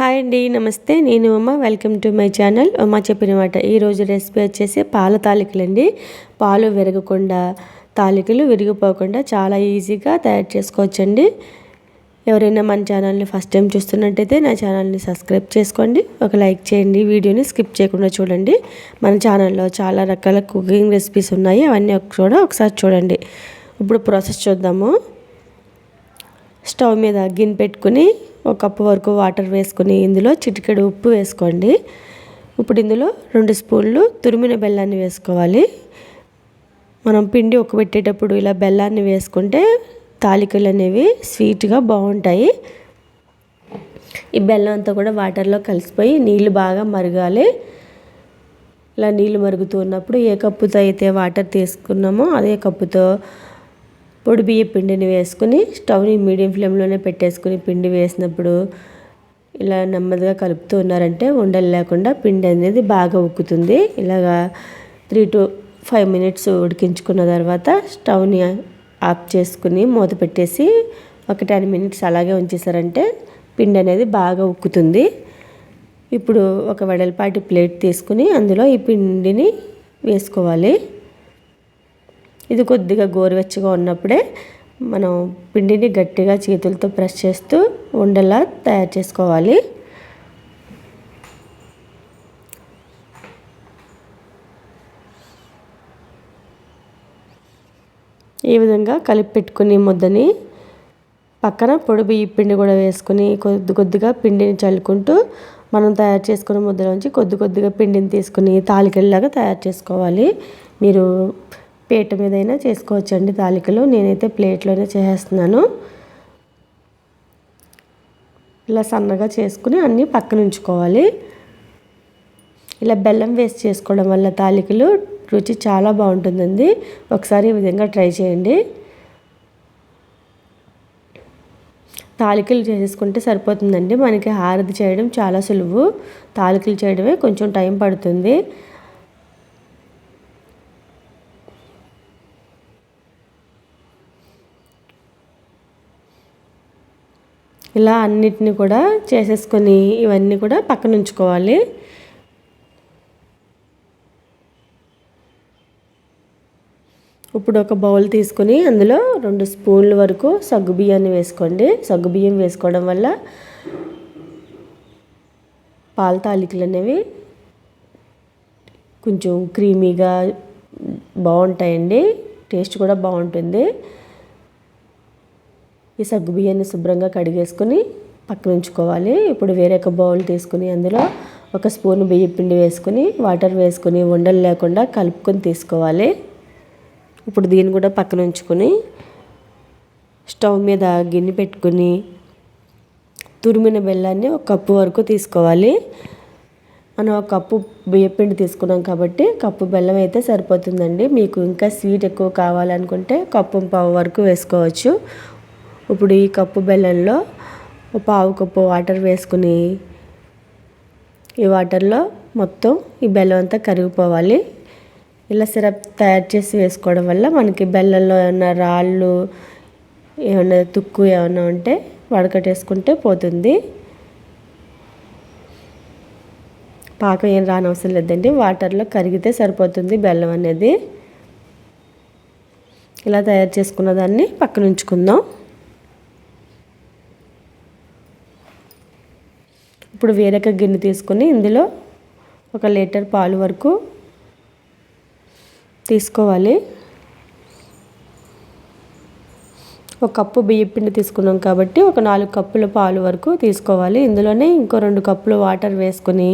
Hi అండి నమస్తే. నేను ఉమ్మ వెల్కమ్ టు మై ఛానల్. ఉమ్మ చెప్పిన మాట. ఈరోజు రెసిపీ వచ్చేసి పాల తాలికలు అండి పాలు విరగకుండా తాలికలు విరిగిపోకుండా చాలా ఈజీగా తయారు చేసుకోవచ్చండి. ఎవరైనా మన ఛానల్ని ఫస్ట్ టైం చూస్తున్నట్టయితే నా ఛానల్ని సబ్స్క్రైబ్ చేసుకోండి. ఒక లైక్ చేయండి. వీడియోని స్కిప్ చేయకుండా చూడండి. మన ఛానల్లో చాలా రకాల కుకింగ్ రెసిపీస్ ఉన్నాయి. అవన్నీ కూడా ఒకసారి చూడండి. ఇప్పుడు ప్రాసెస్ చూద్దాము. స్టవ్ మీద గిన్నె పెట్టుకుని ఒక కప్పు వరకు వాటర్ వేసుకుని ఇందులో చిటికెడు ఉప్పు వేసుకోండి. ఇప్పుడు ఇందులో రెండు స్పూన్లు తురిమిన బెల్లాన్ని వేసుకోవాలి. మనం పిండి ఉక్కబెట్టేటప్పుడు ఇలా బెల్లాన్ని వేసుకుంటే తాలికలు అనేవి స్వీట్గా బాగుంటాయి. ఈ బెల్లం అంతా కూడా వాటర్లో కలిసిపోయి నీళ్ళు బాగా మరగాలి. ఇలా నీళ్ళు మరుగుతూ ఉన్నప్పుడు ఏ కప్పుతో అయితే వాటర్ తీసుకున్నామో అదే కప్పుతో పొడి బియ్య పిండిని వేసుకుని స్టవ్ని మీడియం ఫ్లేమ్లోనే పెట్టేసుకుని పిండి వేసినప్పుడు ఇలా నెమ్మదిగా కలుపుతూ ఉన్నారంటే ఉండలు లేకుండా పిండి అనేది బాగా ఉక్కుతుంది. ఇలాగా త్రీ టు ఫైవ్ మినిట్స్ ఉడికించుకున్న తర్వాత స్టవ్ని ఆఫ్ చేసుకుని మూత పెట్టేసి ఒక టెన్ మినిట్స్ అలాగే ఉంచేసారంటే పిండి అనేది బాగా ఉక్కుతుంది. ఇప్పుడు ఒక వెడల్పాటి ప్లేట్ తీసుకుని అందులో ఈ పిండిని వేసుకోవాలి. ఇది కొద్దిగా గోరువెచ్చగా ఉన్నప్పుడే మనం పిండిని గట్టిగా చేతులతో ప్రెస్ చేస్తూ ఉండలా తయారు చేసుకోవాలి. ఈ విధంగా కలిపి పెట్టుకుని ముద్దని పక్కన పొడి బియ్య పిండి కూడా వేసుకుని కొద్ది కొద్దిగా పిండిని చల్లుకుంటూ మనం తయారు చేసుకున్న ముద్దలోంచి కొద్ది కొద్దిగా పిండిని తీసుకుని తాలికెళ్ళలాగా తయారు చేసుకోవాలి. మీరు పీట మీదైనా చేసుకోవచ్చండి తాలికలు. నేనైతే ప్లేట్లోనే చేసేస్తున్నాను. ఇలా సన్నగా చేసుకుని అన్నీ పక్కన ఉంచుకోవాలి. ఇలా బెల్లం వేసి చేసుకోవడం వల్ల తాలికలు రుచి చాలా బాగుంటుందండి. ఒకసారి ఈ విధంగా ట్రై చేయండి. తాలికలు చేసుకుంటే సరిపోతుందండి. మనకి హారతి చేయడం చాలా సులువు. తాలికలు చేయడమే కొంచెం టైం పడుతుంది. ఇలా అన్నిటిని కూడా చేసేసుకొని ఇవన్నీ కూడా పక్కన ఉంచుకోవాలి. ఇప్పుడు ఒక బౌల్ తీసుకుని అందులో రెండు స్పూన్ల వరకు సగ్గుబియ్యాన్ని వేసుకోండి. సగ్గుబియ్యం వేసుకోవడం వల్ల పాల తాలికలు అనేవి కొంచెం క్రీమీగా బాగుంటాయండి. టేస్ట్ కూడా బాగుంటుంది. ఈ సగ్గు బియ్యాన్ని శుభ్రంగా కడిగేసుకొని పక్కన ఉంచుకోవాలి. ఇప్పుడు వేరే ఒక బౌల్ తీసుకుని అందులో ఒక స్పూన్ బియ్య పిండి వేసుకుని వాటర్ వేసుకుని ఉండలు లేకుండా కలుపుకొని తీసుకోవాలి. ఇప్పుడు దీన్ని కూడా పక్కన ఉంచుకొని స్టవ్ మీద గిన్నె పెట్టుకుని తురిమిన బెల్లాన్ని ఒక కప్పు వరకు తీసుకోవాలి. మనం ఒక కప్పు బియ్యపిండి తీసుకున్నాం కాబట్టి కప్పు బెల్లం అయితే సరిపోతుందండి. మీకు ఇంకా స్వీట్ ఎక్కువ కావాలనుకుంటే కప్పు పావు వరకు వేసుకోవచ్చు. ఇప్పుడు ఈ కప్పు బెల్లంలో పావు కప్పు వాటర్ వేసుకుని ఈ వాటర్లో మొత్తం ఈ బెల్లం అంతా కరిగిపోవాలి. ఇలా సిరప్ తయారు చేసి వేసుకోవడం వల్ల మనకి బెల్లంలో ఏమైనా రాళ్ళు ఏమైనా తుక్కు ఏమైనా ఉంటే వడకట్టేసుకుంటే పోతుంది. పాకం ఏం రానవసరం లేదండి. వాటర్లో కరిగితే సరిపోతుంది బెల్లం అనేది. ఇలా తయారు చేసుకున్న దాన్ని పక్కన ఉంచుకుందాం. ఇప్పుడు వేరొక గిన్నె తీసుకొని ఇందులో ఒక లీటర్ పాలు వరకు తీసుకోవాలి. ఒక కప్పు బియ్యం పిండి తీసుకున్నాం కాబట్టి ఒక నాలుగు కప్పుల పాలు వరకు తీసుకోవాలి. ఇందులోనే ఇంకో రెండు కప్పులు వాటర్ వేసుకొని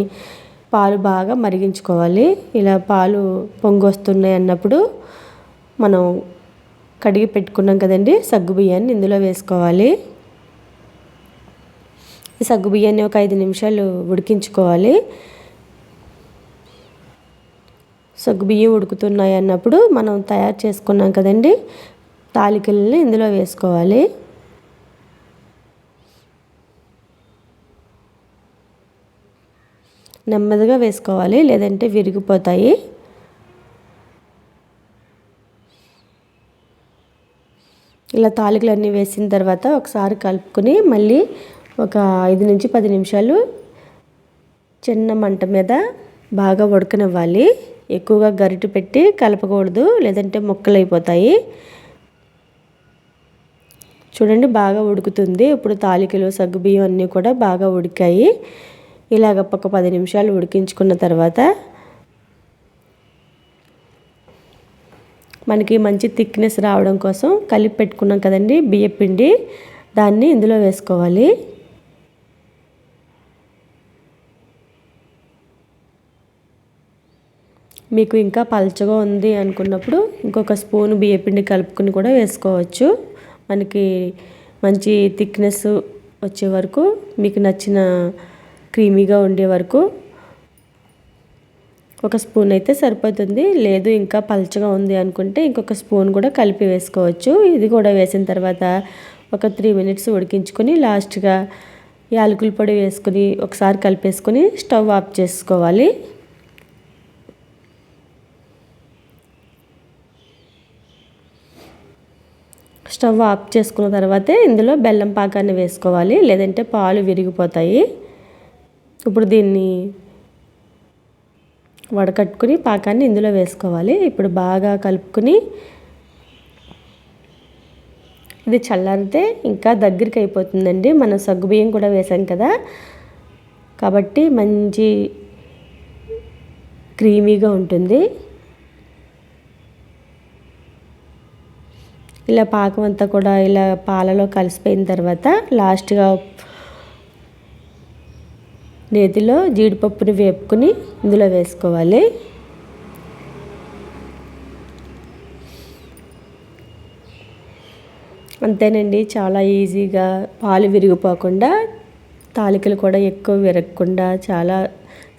పాలు బాగా మరిగించుకోవాలి. ఇలా పాలు పొంగొస్తున్నాయి అన్నప్పుడు మనం కడిగి పెట్టుకున్నాం కదండి సగ్గు బియ్యాన్ని ఇందులో వేసుకోవాలి. ఈ సగ్గు బియ్యాన్ని ఒక ఐదు నిమిషాలు ఉడికించుకోవాలి. సగ్గు బియ్యం ఉడుకుతున్నాయి అన్నప్పుడు మనం తయారు చేసుకున్నాం కదండి తాలికల్ని ఇందులో వేసుకోవాలి. నెమ్మదిగా వేసుకోవాలి లేదంటే విరిగిపోతాయి. ఇలా తాలికలన్నీ వేసిన తర్వాత ఒకసారి కలుపుకొని మళ్ళీ ఒక ఐదు నుంచి పది నిమిషాలు చిన్న మంట మీద బాగా ఉడకనివ్వాలి. ఎక్కువగా గరిటె పెట్టి కలపకూడదు లేదంటే ముక్కలు అయిపోతాయి చూడండి బాగా ఉడుకుతుంది. ఇప్పుడు తాలికలు సగ్గుబియ్యం అన్నీ కూడా బాగా ఉడికాయి. ఇలాగ ఒక పది నిమిషాలు ఉడికించుకున్న తర్వాత మనకి మంచి థిక్నెస్ రావడం కోసం కలిపి పెట్టుకున్నాం కదండి బియ్య పిండి దాన్ని ఇందులో వేసుకోవాలి. మీకు ఇంకా పల్చగా ఉంది అనుకున్నప్పుడు ఇంకొక స్పూన్ బియ్యపిండి కలుపుకుని కూడా వేసుకోవచ్చు. మనకి మంచి థిక్నెస్ వచ్చే వరకు మీకు నచ్చిన క్రీమీగా ఉండే వరకు ఒక స్పూన్ అయితే సరిపోతుంది. లేదు ఇంకా పలచగా ఉంది అనుకుంటే ఇంకొక స్పూన్ కూడా కలిపి వేసుకోవచ్చు. ఇది కూడా వేసిన తర్వాత ఒక త్రీ మినిట్స్ ఉడికించుకొని లాస్ట్గా యాలకుల పొడి వేసుకుని ఒకసారి కలిపేసుకొని స్టవ్ ఆఫ్ చేసుకోవాలి. స్టవ్ ఆఫ్ చేసుకున్న తర్వాతే ఇందులో బెల్లం పాకాన్ని వేసుకోవాలి లేదంటే పాలు విరిగిపోతాయి. ఇప్పుడు దీన్ని వడకట్టుకుని పాకాన్ని ఇందులో వేసుకోవాలి. ఇప్పుడు బాగా కలుపుకుని ఇది చల్లారితే ఇంకా దగ్గరికి అయిపోతుందండి. మనం సగ్గుబియ్యం కూడా వేసాం కదా. కాబట్టి మంచి క్రీమీగా ఉంటుంది. ఇలా పాకం అంతా కూడా ఇలా పాలలో కలిసిపోయిన తర్వాత లాస్ట్గా నేతిలో జీడిపప్పుని వేపుకుని ఇందులో వేసుకోవాలి. అంతేనండి చాలా ఈజీగా పాలు విరిగిపోకుండా తాలికలు కూడా ఎక్కువ విరగకుండా చాలా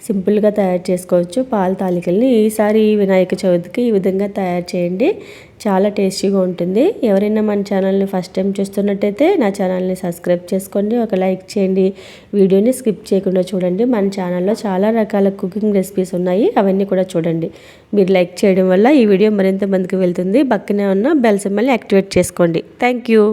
సింపుల్గా తయారు చేసుకోవచ్చు. పాల తాలికల్ని ఈసారి వినాయక చవితికి ఈ విధంగా తయారు చేయండి. చాలా టేస్టీగా ఉంటుంది. ఎవరైనా మన ఛానల్ని ఫస్ట్ టైం చూస్తున్నట్టయితే నా ఛానల్ని సబ్స్క్రైబ్ చేసుకోండి. ఒక లైక్ చేయండి. వీడియోని స్కిప్ చేయకుండా చూడండి. మన ఛానల్లో చాలా రకాల కుకింగ్ రెసిపీస్ ఉన్నాయి. అవన్నీ కూడా చూడండి. మీరు లైక్ చేయడం వల్ల ఈ వీడియో మరింత మందికి వెళ్తుంది. పక్కనే ఉన్న బెల్ సింబల్ని యాక్టివేట్ చేసుకోండి. Thank you